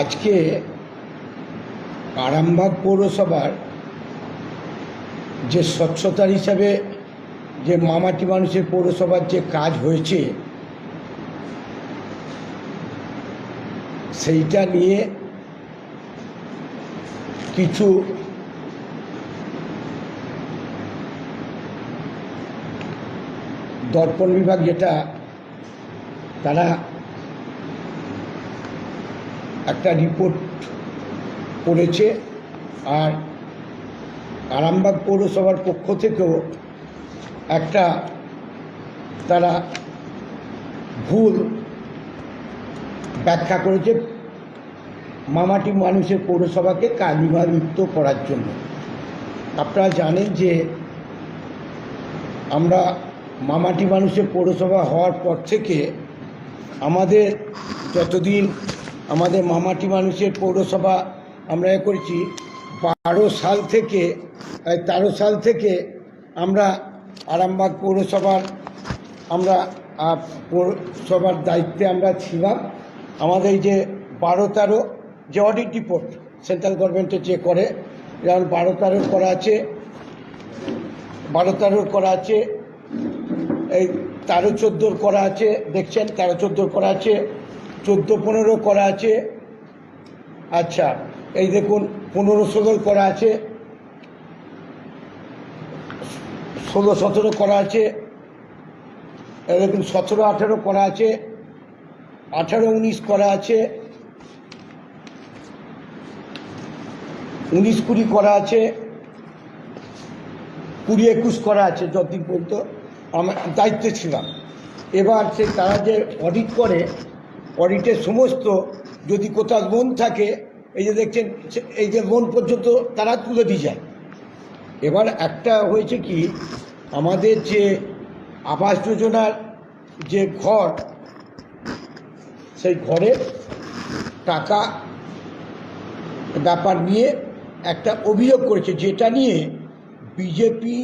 আজকে আরামবাগ পৌরসভার যে স্বচ্ছতার হিসাবে যে মামাটি মানুষের পৌরসভার যে কাজ হয়েছে, সেইটা নিয়ে কিছু দর্পণ বিভাগ যেটা, তারা রিপোর্ট করেছে আর আরামবাগ পৌরসভার পক্ষ থেকেও একটা তারা ভুল ব্যাখ্যা করেছে মামাটি মানুষের পৌরসভাকে কার্নিভালযুক্ত করার জন্য। আপনারা জানেন যে আমরা মামাটি মানুষের পৌরসভা হওয়ার পর থেকে আমাদের যতদিন আমাদের মামাটি মানুষের পৌরসভা আমরা এ করেছি। বারো সাল থেকে তেরো সাল থেকে আমরা আরামবাগ পৌরসভার, আমরা পৌরসভার দায়িত্বে আমরা ছিলাম। আমাদের যে বারো তেরো যে অডিট রিপোর্ট সেন্ট্রাল গভর্নমেন্টে যে করে, যেমন বারো তেরোর করা আছে, বারো তেরোর করা আছে, এই তেরো চোদ্দোর করা আছে, দেখছেন, তেরো চোদ্দোর করা আছে চোদ্দ পনেরো করা আছে। আচ্ছা এই দেখুন পনেরো ষোলোর করা আছে। ষোলো সতেরো করা আছে। এই দেখুন সতেরো আঠেরো করা আছে। আঠারো উনিশ করা আছে। উনিশ কুড়ি করা আছে। কুড়ি একুশ করা আছে, যতদিন পর্যন্ত আমার দায়িত্বে ছিলাম। এবার সে তারা যে অডিট করে অডিটের সমস্ত যদি কোথাও লোন থাকে, এই যে দেখছেন এই যে লোন পর্যন্ত তারা তুলে দিয়ে যায়। এবার একটা হয়েছে কি, আমাদের যে আবাস যোজনার যে ঘর, সেই ঘরের টাকা ব্যাপার নিয়ে একটা অভিযোগ করেছে, যেটা নিয়ে বিজেপি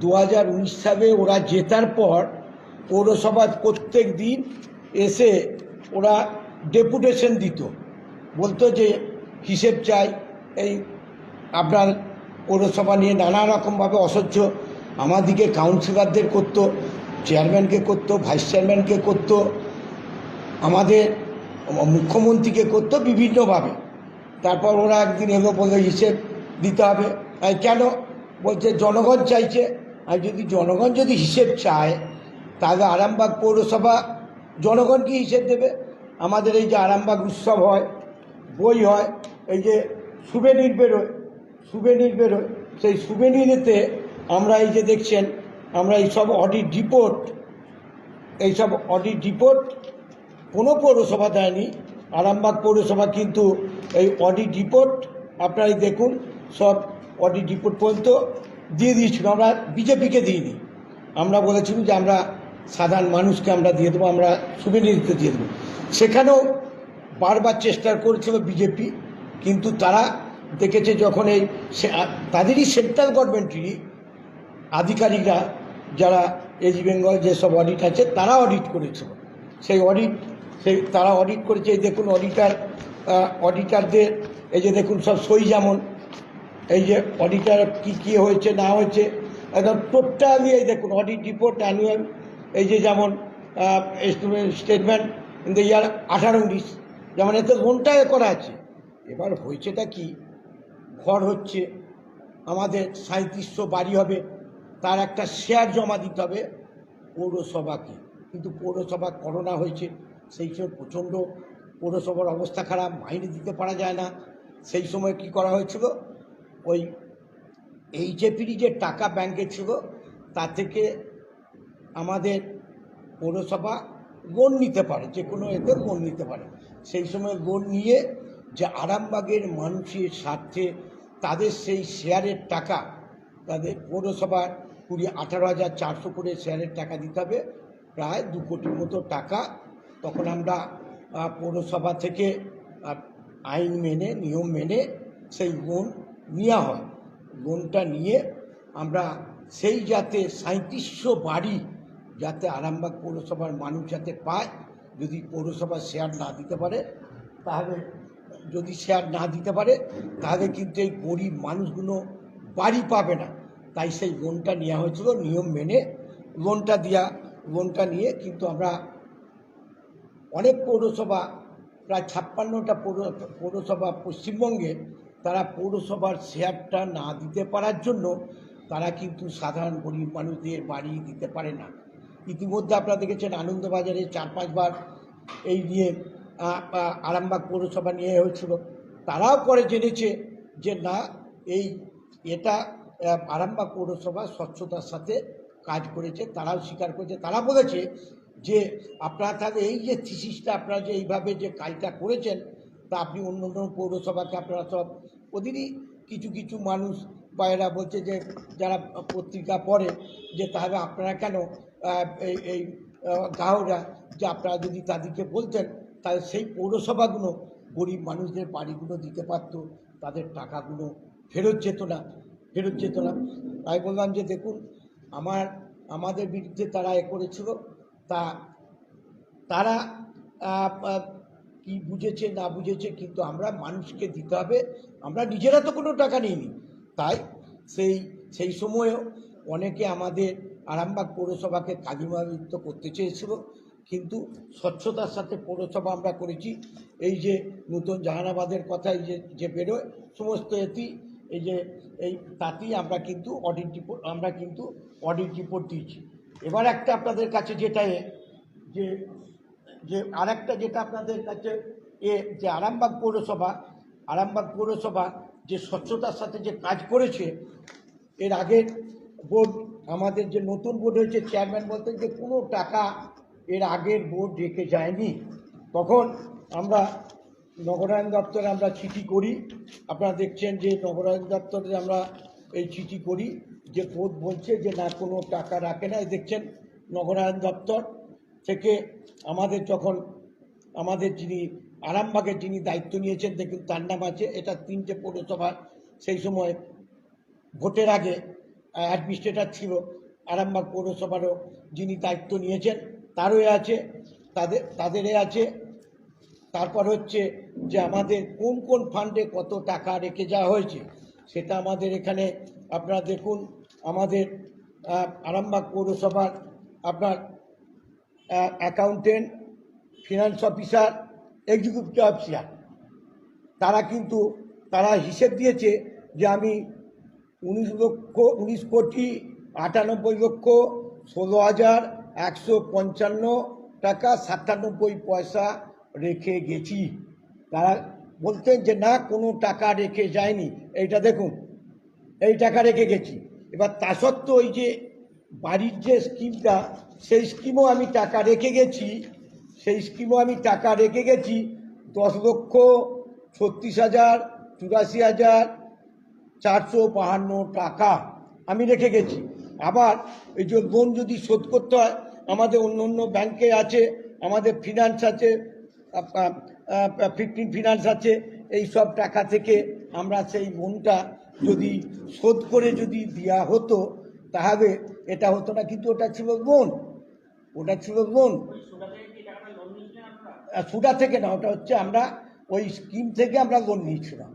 দু হাজার উনিশ সালে ওরা জেতার পর পৌরসভা প্রত্যেক দিন এসে ওরা ডেপুটেশন দিত। বলতো যে হিসেব চাই, এই আপনার পৌরসভা নিয়ে নানা রকমভাবে অসহ্য। আমাদিকে কাউন্সিলরদের করতো চেয়ারম্যানকে করতো ভাইস চেয়ারম্যানকে করতো, আমাদের মুখ্যমন্ত্রীকে করতো বিভিন্নভাবে। তারপর ওরা একদিন এলো বলে হিসেব দিতে হবে। কেন? বলছে, জনগণ চাইছে। আর যদি জনগণ যদি হিসেব চায়, তাহলে আরামবাগ পৌরসভা জনগণকে হিসেব দেবে। আমাদের এই যে আরামবাগ উৎসব হয়, বই হয়, এই যে সুবেনির বেরোয় সুবেনির বেরোয়, সেই সুবেনিরেতে আমরা এই যে দেখছেন, আমরা এই সব অডিট রিপোর্ট এইসব অডিট রিপোর্ট কোনো পৌরসভা দেয়নি। আরামবাগ পৌরসভা কিন্তু এই অডিট রিপোর্ট আপনারাই দেখুন, সব অডিট রিপোর্ট পর্যন্ত দিয়ে দিয়েছিল। আমরা বিজেপিকে দিইনি। আমরা বলেছিলাম যে আমরা সাধারণ মানুষকে আমরা দিয়ে দেবো, আমরা সুবিনিধিতে দিয়ে দেবো। সেখানেও বারবার চেষ্টা করেছিল বিজেপি, কিন্তু তারা দেখেছে যখন এই তাদেরই সেন্ট্রাল গভর্নমেন্টেরই আধিকারিকরা যারা এজি বেঙ্গল যেসব অডিট আছে, তারা অডিট করেছিল সেই অডিট সেই তারা অডিট করেছে, এই দেখুন অডিটার অডিটারদের এই যে দেখুন সব সই যেমন, এই যে অডিটার কি কি হয়েছে, না হয়েছে, একদম টোটালি এই দেখুন অডিট রিপোর্ট অ্যানুয়াল এই যে যেমন স্টেটমেন্ট ইন দ্য ইয়ার আঠারো উনিশ, যেমন এতে লোনটা করা আছে? এবার হয়েছেটা কি? ঘর হচ্ছে, আমাদের সাঁত্রিশশো বাড়ি হবে, তার একটা শেয়ার জমা দিতে হবে পৌরসভাকে। কিন্তু পৌরসভা করোনা হয়েছে, সেই সময় প্রচণ্ড পৌরসভার অবস্থা খারাপ, মাইনে দিতে পারা যায় না। সেই সময় কি করা হয়েছিল? ওই এইচএপির যে টাকা ব্যাংকে ছিল, তা থেকে আমাদের পৌরসভা লোন নিতে পারে, যে কোনো এতে লোন নিতে পারে। সেই সময় লোন নিয়ে যে আরামবাগের মানুষের স্বার্থে তাদের সেই শেয়ারের টাকা তাদের পৌরসভার কুড়ি আঠারো হাজার চারশো করে শেয়ারের টাকা দিতে হবে। প্রায় দু কোটির মতো টাকা তখন আমরা পৌরসভা থেকে আইন মেনে, নিয়ম মেনে সেই লোন নেওয়া হয়। লোনটা নিয়ে আমরা সেই যাতে সাঁত্রিশশো বাড়ি যাতে আরামবাগ পৌরসভার মানুষ যাতে পায়, যদি পৌরসভা শেয়ার না দিতে পারে, তাহলে যদি শেয়ার না দিতে পারে, তাহলে কিন্তু এই গরিব মানুষগুলো বাড়ি পাবে না। তাই সেই লোনটা নেওয়া হয়েছিল, নিয়ম মেনে লোনটা দেওয়া লোনটা নিয়ে কিন্তু আমরা অনেক পৌরসভা, প্রায় ছাপ্পান্নটা পৌর, পৌরসভা পশ্চিমবঙ্গে তারা পৌরসভার শেয়ারটা না দিতে পারার জন্য তারা কিন্তু সাধারণ গরিব মানুষদের বাড়ি দিতে পারে না। ইতিমধ্যে আপনারা দেখেছেন আনন্দবাজারে চার পাঁচবার এই নিয়ে আরামবাগ পৌরসভা নিয়ে হয়েছিল। তারাও পরে জেনেছে যে না, এই এটা আরামবাগ পৌরসভা স্বচ্ছতার সাথে কাজ করেছে, তারাও স্বীকার করেছে। তারা বলেছে যে আপনারা তাহলে এই যে থিসিসটা, আপনারা যে এইভাবে যে কাজটা করেছেন, তা আপনি অন্য অন্য পৌরসভাকে আপনারা সব প্রতিদিনই কিছু কিছু মানুষ বা এরা বলছে যে, যারা পত্রিকা পড়ে, যে তাহলে আপনারা কেন এই এই গ্রাহকরা যে আপনারা যদি তাদেরকে বলতেন, তাহলে সেই পৌরসভাগুলো গরিব মানুষদের বাড়িগুলো দিতে পারতো, তাদের টাকাগুলো ফেরত যেত না, ফেরত যেত না। তাই বললাম যে দেখুন, আমার, আমাদের বিরুদ্ধে তারা এ করেছিল, তা তারা কি বুঝেছে, না বুঝেছে, কিন্তু আমরা মানুষকে দিতে হবে, আমরা নিজেরা তো কোনো টাকা নিইনি। তাই সেই সেই সময়েও অনেকে আমাদের আরামবাগ পৌরসভাকে কালিমালিপ্ত করতে চেয়েছিল। কিন্তু স্বচ্ছতার সাথে পৌরসভা আমরা করেছি। এই যে নতুন জাহানাবাদের কথা এই যে যে বেরোয় সমস্ত এটি এই যে এই তাতেই আমরা কিন্তু অডিট রিপোর্ট আমরা কিন্তু অডিট রিপোর্ট দিয়েছি। এবার একটা আপনাদের কাছে যেটা এ, যে যে আরেকটা যেটা আপনাদের কাছে এ যে আরামবাগ পৌরসভা আরামবাগ পৌরসভা যে স্বচ্ছতার সাথে যে কাজ করেছে এর আগের বোর্ড আমাদের যে নতুন বোর্ড হয়েছে, চেয়ারম্যান বলতেন যে কোনো টাকা এর আগের বোর্ড রেখে যায়নি। তখন আমরা নগরায়ণ দপ্তরে আমরা চিঠি করি। আপনারা দেখছেন যে নগরায়ণ দপ্তরে আমরা এই চিঠি করি যে বোর্ড বলছে যে না, কোনো টাকা রাখে না। দেখছেন নগরায়ণ দপ্তর থেকে আমাদের যখন, আমাদের যিনি আরামবাগের যিনি দায়িত্ব নিয়েছেন, দেখুন তার নাম আছে, এটা তিনটে পৌরসভা সেই সময় ভোটের আগে অ্যাডমিনিস্ট্রেটর ছিল, আরামবাগ পৌরসভারও যিনি দায়িত্ব নিয়েছেন, তারও আছে, তাদের তাদেরই আছে। তারপর হচ্ছে যে আমাদের কোন কোন ফান্ডে কত টাকা রেখে যাওয়া হয়েছে, সেটা আমাদের এখানে আপনারা দেখুন, আমাদের আরামবাগ পৌরসভার আপনার accountant, finance officer, executive officer, তারা কিন্তু, তারা হিসেব দিয়েছে যে আমি উনিশ লক্ষ, উনিশ কোটি, আটানব্বই লক্ষ, ষোলো হাজার, একশো পঞ্চান্ন টাকা, সাতানব্বই পয়সা রেখে গেছি। তারা বলতেন যে, না, কোনো টাকা রেখে যায়নি। এইটা দেখুন, এই টাকা রেখে গেছি। এবার তা সত্ত্বেও ওই যে বাড়ির যে স্কিমটা, সেই স্কিমও আমি টাকা রেখে গেছি। সেই স্কিমও আমি টাকা রেখে গেছি। দশ লক্ষ, ছত্রিশ হাজার, চুরাশি হাজার চারশো বাহান্ন টাকা আমি রেখে গেছি। আবার এই যে লোন যদি শোধ করতে হয়, আমাদের অন্য অন্য ব্যাংকে আছে, আমাদের ফিনান্স আছে ফিফটিন ফিনান্স আছে, এই সব টাকা থেকে আমরা সেই লোনটা যদি শোধ করে যদি দেওয়া হতো, তাহলে এটা হতো না, কিন্তু ওটা ছিল লোন। ওটা ছিল লোন। সুডা থেকে না, ওটা হচ্ছে আমরা ওই স্কিম থেকে আমরা লোন নিয়েছিলাম।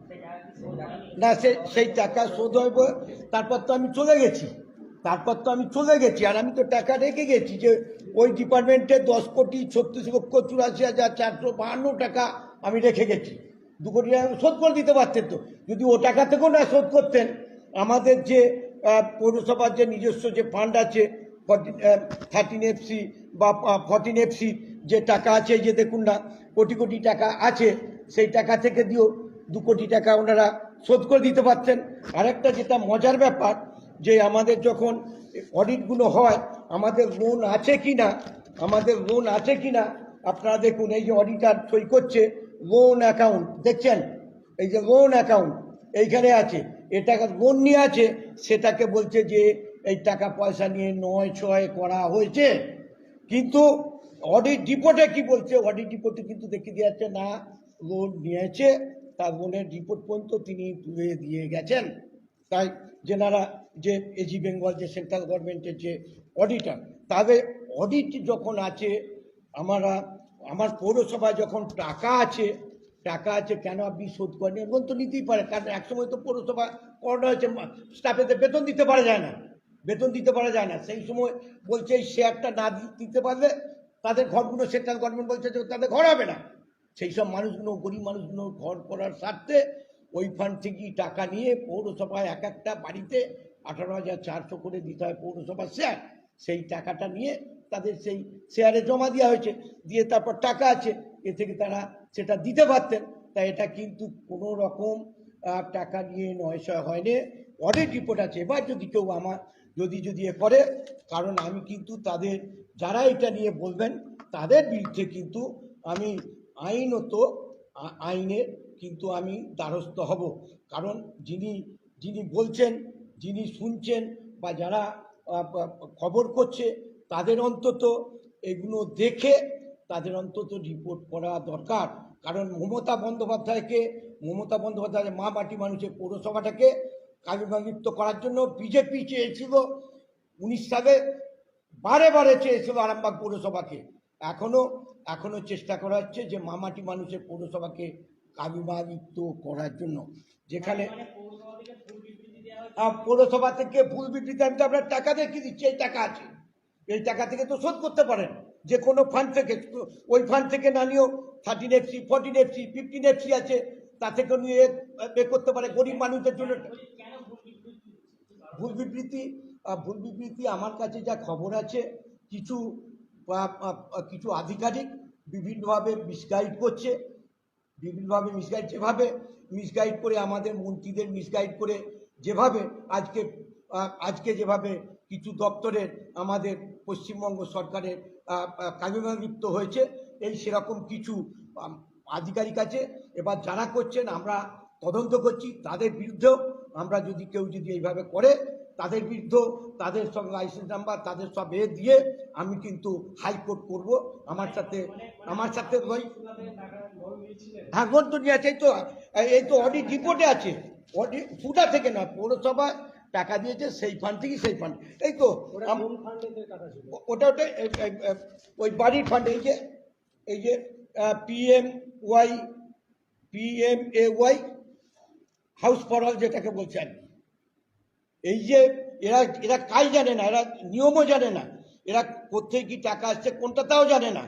না সেই টাকা শোধ হবে তারপর তো আমি চলে গেছি। তারপর তো আমি চলে গেছি, আর আমি তো টাকা রেখে গেছি যে ওই ডিপার্টমেন্টে দশ কোটি, ছত্রিশ লক্ষ, চুরাশি হাজার, চারশো বাহান্ন টাকা আমি রেখে গেছি। দু কোটি টাকা শোধ করে দিতে পারতেন তো। যদি ও টাকা থেকেও না শোধ করতেন, আমাদের যে পৌরসভার যে নিজস্ব যে ফান্ড আছে থার্টিন এফসি বা ফর্টিন এফসি যে টাকা আছে যে দেখুন না, কোটি কোটি টাকা আছে, সেই টাকা থেকে দিয়েও দু কোটি টাকা ওনারা শোধ করে দিতে পারতেন। আরেকটা যেটা মজার ব্যাপার, যে আমাদের যখন অডিটগুলো হয়, আমাদের লোন আছে কি না আমাদের লোন আছে কি না আপনারা দেখুন, এই যে অডিটার সই করছে লোন অ্যাকাউন্ট দেখছেন? এই যে লোন অ্যাকাউন্ট এইখানে আছে। এ টাকা লোন নিয়ে আছে, সেটাকে বলছে যে এই টাকা পয়সা নিয়ে নয় ছয় করা হয়েছে। কিন্তু অডিট রিপোর্টে কি বলছে? অডিট রিপোর্টে কিন্তু দেখে যাচ্ছে না লোন নিয়েছে। তার লোনের রিপোর্ট পর্যন্ত তিনি তুলে দিয়ে গেছেন। তাই যেনারা যে এজি বেঙ্গল যে সেন্ট্রাল গভর্নমেন্টের যে অডিটার তাদের অডিট যখন আছে, আমরা, আমার পৌরসভায় যখন টাকা আছে টাকা আছে কেন আপনি শোধ করেন এমন তো নিতেই পারে, কারণ একসময় তো পৌরসভা করোনা হয়েছে স্টাফেদের বেতন দিতে পারা যায় না। বেতন দিতে পারা যায় না। সেই সময় বলছে, এই শেয়ারটা না দিতে পারলে তাদের ঘরগুলো সেন্ট্রাল গভর্নমেন্ট বলছে যে তাদের ঘর হবে না। সেই সব মানুষগুলো, গরিব মানুষগুলো ঘর করার স্বার্থে ওই ফান্ড থেকেই টাকা নিয়ে পৌরসভায় এক একটা বাড়িতে আঠারো হাজার চারশো করে দিতে হয় পৌরসভার শেয়ার সেই টাকাটা নিয়ে তাদের সেই শেয়ারে জমা দেওয়া হয়েছে। দিয়ে তারপর টাকা আছে। এ থেকে তারা সেটা দিতে পারতেন। তাই এটা কিন্তু কোনো রকম টাকা নিয়ে নয়শয় হয়নি। অনেক রিপোর্ট আছে। এবার যদি কেউ আমার, যদি যদি এ করে, কারণ আমি কিন্তু তাদের, যারা এটা নিয়ে বলবেন, তাদের বিরুদ্ধে কিন্তু আমি আইনত আইনের কিন্তু আমি দ্বারস্থ হব। কারণ যিনি যিনি বলছেন, যিনি শুনছেন বা যারা খবর করছে, তাদের অন্তত এগুলো দেখে তাদের অন্তত রিপোর্ট করা দরকার। কারণ মমতা বন্দ্যোপাধ্যায়কে, মমতা বন্দ্যোপাধ্যায়ের মা মাটি মানুষের পৌরসভাটাকে কার্যনিযুক্ত করার জন্য বিজেপি চেয়েছিল, উনিশ সালে বারে বারে চেয়েছিল আরামবাগ পৌরসভাকে। এখনও এখনও চেষ্টা করা হচ্ছে যে মামাটি মানুষের পৌরসভাকে কাবিমাযুক্ত করার জন্য। যেখানে পৌরসভা থেকে ভুল বিবৃতি আমি তো আপনার টাকা দেখে দিচ্ছি? এই টাকা আছে। এই টাকা থেকে তো শোধ করতে পারেন। যে কোনো ফান্ড থেকে ওই ফান্ড থেকে না নিয়েও thirteen FC fourteen FC fifteen FC আছে তা থেকে নিয়ে এ করতে পারে গরিব মানুষদের জন্য। ভুল বিবৃতি? আহ, ভুল বিবৃতি আমার কাছে যা খবর আছে কিছু কিছু আধিকারিক বিভিন্নভাবে মিসগাইড করছে, বিভিন্নভাবে মিসগাইড যেভাবে মিসগাইড করে আমাদের মন্ত্রীদের মিসগাইড করে যেভাবে আজকে আজকে যেভাবে কিছু দপ্তরের আমাদের পশ্চিমবঙ্গ সরকারের কার্যনিযুক্ত হয়েছে, এই সেরকম কিছু আধিকারিক আছে। এবার যারা করছেন আমরা তদন্ত করছি, তাদের বিরুদ্ধেও আমরা যদি কেউ যদি এইভাবে করে তাদের বিরুদ্ধেও তাদের সব লাইসেন্স নাম্বার তাদের সব এ দিয়ে আমি কিন্তু হাইকোর্ট করব। আমার সাথে আমার সাথে ওই হ্যাঁ লোন তো নিয়ে আছে এই তো এই তো অডিট রিপোর্টে আছে। অডিট ফুটা থেকে না পৌরসভা টাকা দিয়েছে সেই ফান্ড থেকেই সেই ফান্ড এই তো ওটা ওটা ওই বাড়ির ফান্ড এই যে এই যে PM Y PM A Y house for all যেটাকে বলছে আর কি। এই যে এরা এরা কাজ জানে না? এরা নিয়মও জানে না। এরা কোথায় কি টাকা আসছে কোনটা তাও জানে না।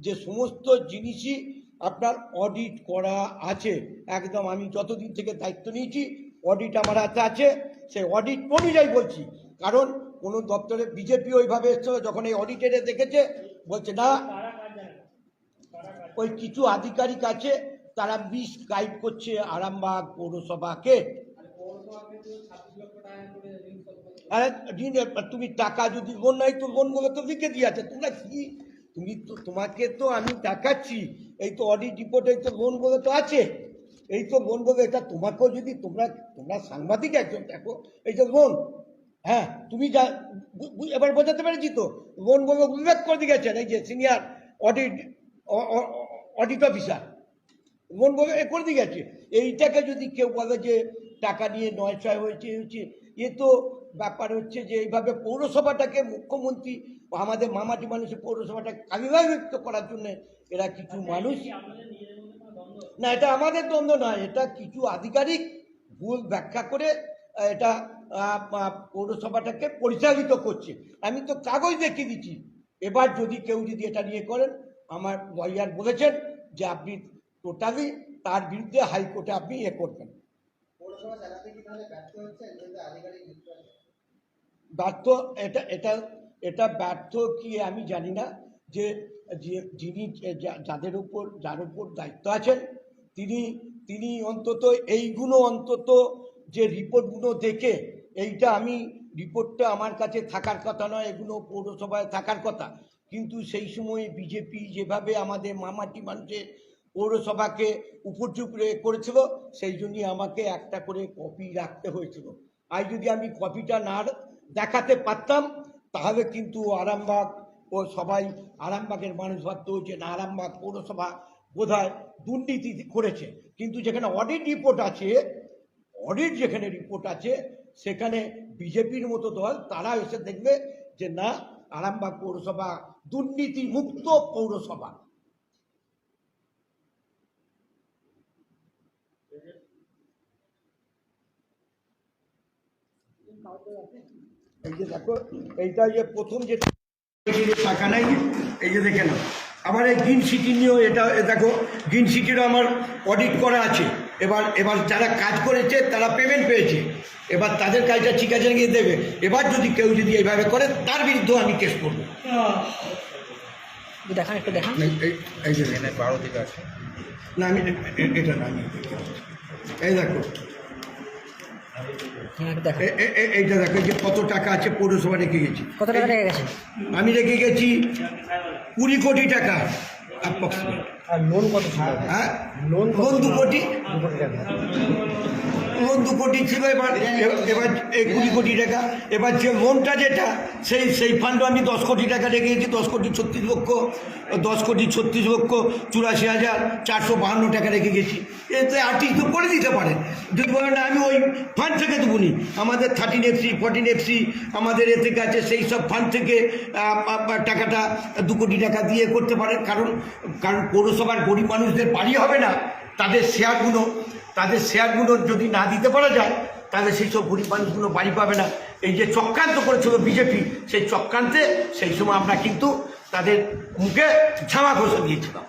যে সমস্ত জিনিসই আপনার অডিট করা আছে। একদম আমি যতদিন থেকে দায়িত্ব নিয়েছি অডিট আমার হাতে আছে। সেই অডিট অনুযায়ী বলছি। কারণ কোনো দপ্তরে বিজেপি ওইভাবে এসেছিল, যখন এই অডিটেরে দেখেছে, বলছে, না, ওই কিছু আধিকারিক আছে, তারা মিস গাইড করছে আরামবাগ পৌরসভাকে। আরে তুমি টাকা যদি লোন নাই তো লোনগুলো তো লিখে দিয়েছে তোমরা কি? তুমি তো, তোমাকে তো আমি দেখাচ্ছি। এই তো অডিট রিপোর্টে তো লোনগুলো তো আছে। এই তো লোনগুলো, এটা তোমাকেও যদি তোমরা তোমরা সাংবাদিক একজন, দেখো, এই যে লোন হ্যাঁ তুমি যা এবার বোঝাতে পেরেছি তো, লোনগুলো উল্লেখ করে গেছেন এই যে সিনিয়র অডিট অডিট অফিসার মন বলে এ করে দিয়ে গেছে এইটাকে যদি কেউ বলে যে টাকা নিয়ে নয় ছয় হয়েছে হয়েছে। এ তো ব্যাপার হচ্ছে যে এইভাবে পৌরসভাটাকে মুখ্যমন্ত্রী বা আমাদের মামাটি মানুষের পৌরসভাটাকে কালিমাযুক্ত করার জন্য এরা কিছু মানুষ না এটা আমাদের দ্বন্দ্ব নয় এটা কিছু আধিকারিক ভুল ব্যাখ্যা করে এটা পৌরসভাটাকে পরিচালিত করছে। আমি তো কাগজ দেখিয়ে দিচ্ছি। এবার যদি কেউ যদি এটা নিয়ে করেন আমার লয়ার বলেছেন যে আপনি টোটালি তার বিরুদ্ধে হাইকোর্টে আপনি এ করবেন পৌরসভা চালাতে কি তাহলে ব্যর্থ এটা এটা এটা ব্যর্থ কি আমি জানি না। যে- যিনি যাদের উপর, যার উপর দায়িত্ব আছেন, তিনি তিনি অন্তত এইগুলো অন্তত যে রিপোর্টগুলো দেখে, এইটা আমি, রিপোর্টটা আমার কাছে থাকার কথা নয়, এগুলো পৌরসভায় থাকার কথা। কিন্তু সেই সময় বিজেপি যেভাবে আমাদের মামাটি মানুষের পৌরসভাকে উপযুক্ত করেছিল, সেই জন্যই আমাকে একটা করে কপি রাখতে হয়েছিল। আর যদি আমি কপিটা না দেখাতে পারতাম, তাহলে কিন্তু আরামবাগ ও সবাই আরামবাগের মানুষ ভাবতো যে না, আরামবাগ পৌরসভা বোধহয় দুর্নীতি করেছে। কিন্তু যেখানে অডিট রিপোর্ট আছে অডিট যেখানে রিপোর্ট আছে, সেখানে বিজেপির মতো দল, তারা এসে দেখবে যে না, আরামবাগ পৌরসভা দুর্নীতি মুক্ত পৌরসভা। এই যে দেখো এইটা যে প্রথম যে টাকা নাই এই যে দেখে নাও। আবার এই গ্রিন সিটি নিয়েও এটা দেখো গ্রিন সিটিরও আমার অডিট করা আছে। এবার এবার যারা কাজ করেছে তারা পেমেন্ট পেয়েছে। এবার তাদের কাজটা ঠিক আছে নাকি দেবে? এবার যদি কেউ যদি এইভাবে করে তার বিরুদ্ধেও আমি কেস করব। দেখান একটু দেখান। এই- যে। বারো দিকে আছে। না আমি এটা না আমি এই দেখো। হ্যাঁ এইটা দেখো যে কত টাকা আছে পৌরসভা রেখে গেছি। কত টাকা রেখে গেছে? আমি রেখে গেছি কুড়ি কোটি টাকা approximate। আর লোন কত ছিল? হ্যাঁ? লোন লোন দু কোটি। দু কোটি টাকা। লোন দু কোটি ছিল এবার এবার কুড়ি কোটি টাকা। এবার যে লোনটা যেটা সেই সেই ফান্ডও আমি দশ কোটি টাকা রেখে গেছি দশ কোটি ছত্রিশ লক্ষ দশ কোটি ছত্রিশ লক্ষ চুরাশি হাজার চারশো বাহান্ন টাকা রেখে গেছি। এতে আর্টিস্ট তো করে দিতে পারেন যদি বলেন না আমি ওই ফান্ড থেকে দেবনি আমাদের থার্টিন এফসি ফোরটিন এফসি আমাদের এ থেকে আছে সেই সব ফান্ড থেকে টাকাটা দু কোটি টাকা দিয়ে করতে পারেন কারণ কারণ পৌরসভার গরিব মানুষদের বাড়ি হবে না, তাদের শেয়ারগুলো তাদের শেয়ারগুলো যদি না দিতে পারা যায়, তাহলে সেই সব গরিব মানুষগুলো বাড়ি পাবে না। এই যে চক্রান্ত করেছিল বিজেপি, সেই চক্রান্তে সেই সময় আমরা কিন্তু তাদের মুখে ঝামা ঘষে দিয়েছিলাম।